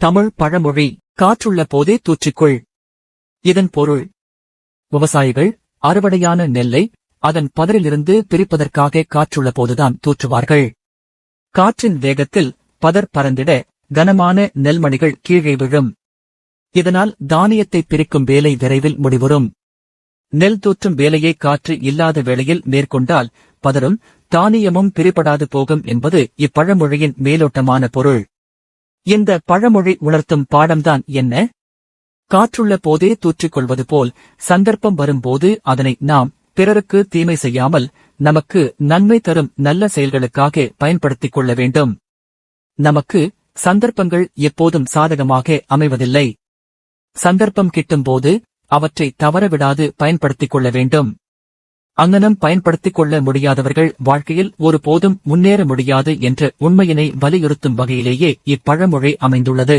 தமிழ் பழமொழி காற்றுள்ள போதே தூற்றிக்கொள். இதன் பொருள் விவசாயிகள் அறுவடையான நெல்லை அதன் பதரிலிருந்து பிரிப்பதற்காக காற்றுள்ள போதுதான் தூற்றுவார்கள். காற்றின் வேகத்தில் பதர் பறந்திட கனமான நெல்மணிகள் கீழே விழும். இதனால் தானியத்தை பிரிக்கும் வேலை விரைவில் முடிவுறும். நெல் தூற்றும் வேலையை காற்று இல்லாத வேளையில் மேற்கொண்டால் பதரும் தானியமும் பிரிபடாது போகும் என்பது இப்பழமொழியின் மேலோட்டமான பொருள். இந்த பழமொழி உணர்த்தும் பாடம்தான் என்ன? காற்றுள்ள போதே தூற்றிக் கொள்வது போல் சந்தர்ப்பம் வரும்போது அதனை நாம் பிறருக்கு தீமை செய்யாமல் நமக்கு நன்மை தரும் நல்ல செயல்களுக்காக பயன்படுத்திக் கொள்ள வேண்டும். நமக்கு சந்தர்ப்பங்கள் எப்போதும் சாதகமாக அமைவதில்லை. சந்தர்ப்பம் கிட்டும்போது அவற்றை தவறவிடாது பயன்படுத்திக் கொள்ள வேண்டும். அங்கனம் பயன்படுத்திக் கொள்ள முடியாதவர்கள் வாழ்க்கையில் ஒருபோதும் முன்னேற முடியாது என்ற உண்மையினை வலியுறுத்தும் வகையிலேயே இப்பழமொழி அமைந்துள்ளது.